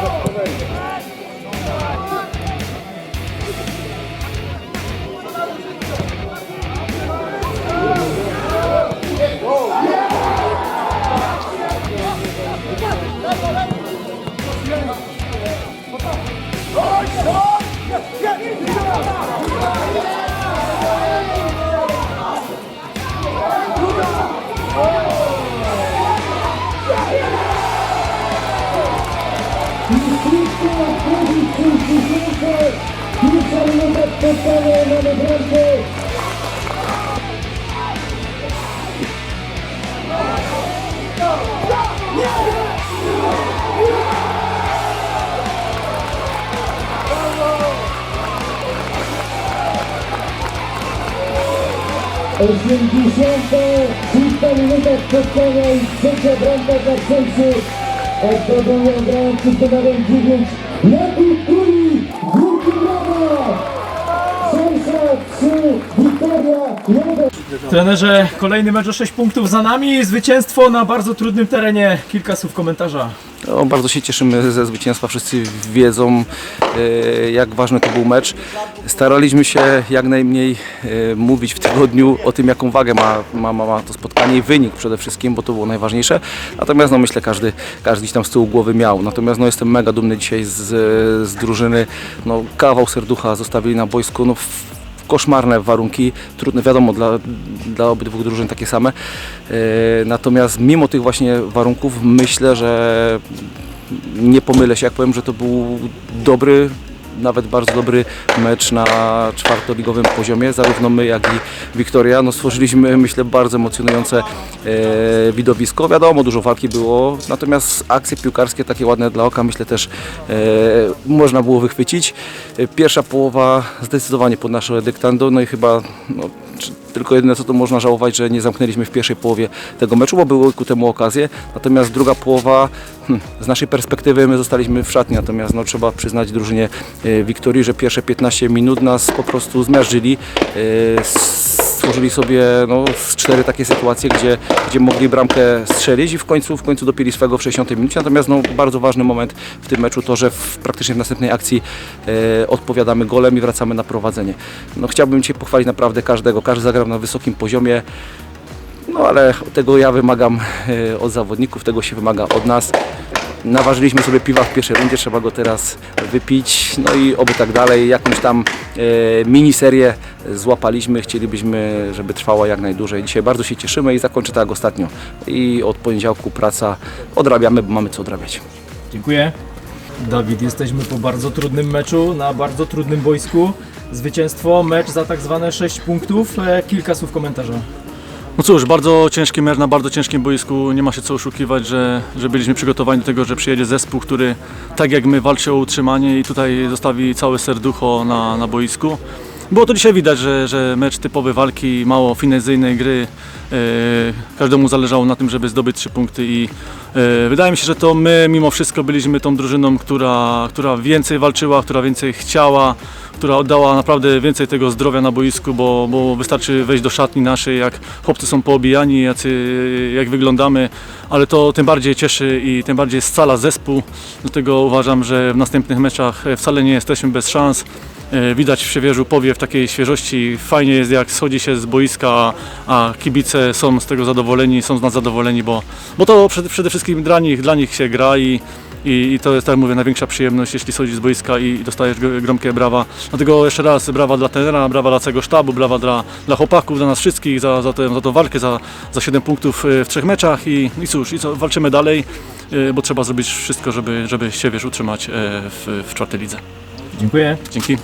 かなり。Mistrzówka wchodzi w półfinale. Pierwsza minuta spotkania mamy bramkę. Osiemdziesiąta, szósta minuta spotkania i trzecia bramka dla Przemsów. Od kogo od razu to nawet dziwić, jak Trenerze, kolejny mecz o 6 punktów za nami, zwycięstwo na bardzo trudnym terenie. Kilka słów komentarza. No, bardzo się cieszymy ze zwycięstwa. Wszyscy wiedzą, e, jak ważny to był mecz. Staraliśmy się jak najmniej e, mówić w tygodniu o tym, jaką wagę ma, ma, ma, to spotkanie i wynik przede wszystkim, bo to było najważniejsze. Natomiast no, myślę, każdy, każdy gdzieś tam z tyłu głowy miał. Natomiast no, jestem mega dumny dzisiaj z, z drużyny. No, kawał serducha zostawili na boisku. No, koszmarne warunki, trudne wiadomo dla, dla obydwu drużyn takie same. E, Natomiast mimo tych właśnie warunków myślę, że nie pomylę się jak powiem, że to był dobry, nawet bardzo dobry mecz na czwartoligowym poziomie. Zarówno my, jak i Wiktoria no, stworzyliśmy, myślę, bardzo emocjonujące e, widowisko. Wiadomo, dużo walki było, natomiast akcje piłkarskie takie ładne dla oka, myślę też e, można było wychwycić. E, Pierwsza połowa zdecydowanie pod nasze dyktando, no i chyba no, tylko jedyne co to można żałować, że nie zamknęliśmy w pierwszej połowie tego meczu, bo były ku temu okazje. Natomiast druga połowa, hmm, z naszej perspektywy my zostaliśmy w szatni, natomiast no, trzeba przyznać drużynie e, Wiktorii, że pierwsze 15 minut nas po prostu zmiażdżyli. E, Stworzyli sobie no, cztery takie sytuacje, gdzie, gdzie mogli bramkę strzelić i w końcu, w końcu dopili swego w 60 minucie. Natomiast no, bardzo ważny moment w tym meczu to, że w, praktycznie w następnej akcji e, odpowiadamy golem i wracamy na prowadzenie. No, chciałbym Cię pochwalić naprawdę każdego. Każdy zagrał na wysokim poziomie. No ale tego ja wymagam e, od zawodników, tego się wymaga od nas. Naważyliśmy sobie piwa w pierwszej rundzie, trzeba go teraz wypić, no i oby tak dalej. Jakąś tam e, miniserię złapaliśmy, chcielibyśmy, żeby trwała jak najdłużej. Dzisiaj bardzo się cieszymy i zakończę tak jak ostatnio. I od poniedziałku praca odrabiamy, bo mamy co odrabiać. Dziękuję. Dawid, jesteśmy po bardzo trudnym meczu, na bardzo trudnym boisku. Zwycięstwo, mecz za tak zwane 6 punktów. E, Kilka słów komentarza. No cóż, bardzo ciężki mecz na bardzo ciężkim boisku. Nie ma się co oszukiwać, że, że byliśmy przygotowani do tego, że przyjedzie zespół, który tak jak my walczy o utrzymanie i tutaj zostawi całe serducho na, na boisku. Było to dzisiaj widać, że, że mecz typowy walki, mało finezyjnej gry. E, każdemu zależało na tym, żeby zdobyć trzy punkty i e, wydaje mi się, że to my mimo wszystko byliśmy tą drużyną, która, która więcej walczyła, która więcej chciała, która oddała naprawdę więcej tego zdrowia na boisku, bo, bo wystarczy wejść do szatni naszej, jak chłopcy są poobijani, jacy, jak wyglądamy, ale to tym bardziej cieszy i tym bardziej scala zespół. Dlatego uważam, że w następnych meczach wcale nie jesteśmy bez szans. E, Widać w Siewierzu powiew takiej świeżości. Fajnie jest jak schodzi się z boiska, a kibice są z tego zadowoleni, są z nas zadowoleni, bo, bo to przede, wszystkim dla nich, dla nich się gra i, i, i to jest, tak jak mówię, największa przyjemność, jeśli schodzisz z boiska i, dostajesz gr- gromkie brawa. Dlatego jeszcze raz brawa dla trenera, brawa dla całego sztabu, brawa dla, dla chłopaków, dla nas wszystkich za, za, tę, za tą walkę, za, za 7 punktów e, w trzech meczach i, i cóż, i co, walczymy dalej, e, bo trzeba zrobić wszystko, żeby, żeby Siewierz utrzymać e, w, w czwartej lidze. Dziękuję. Dzięki.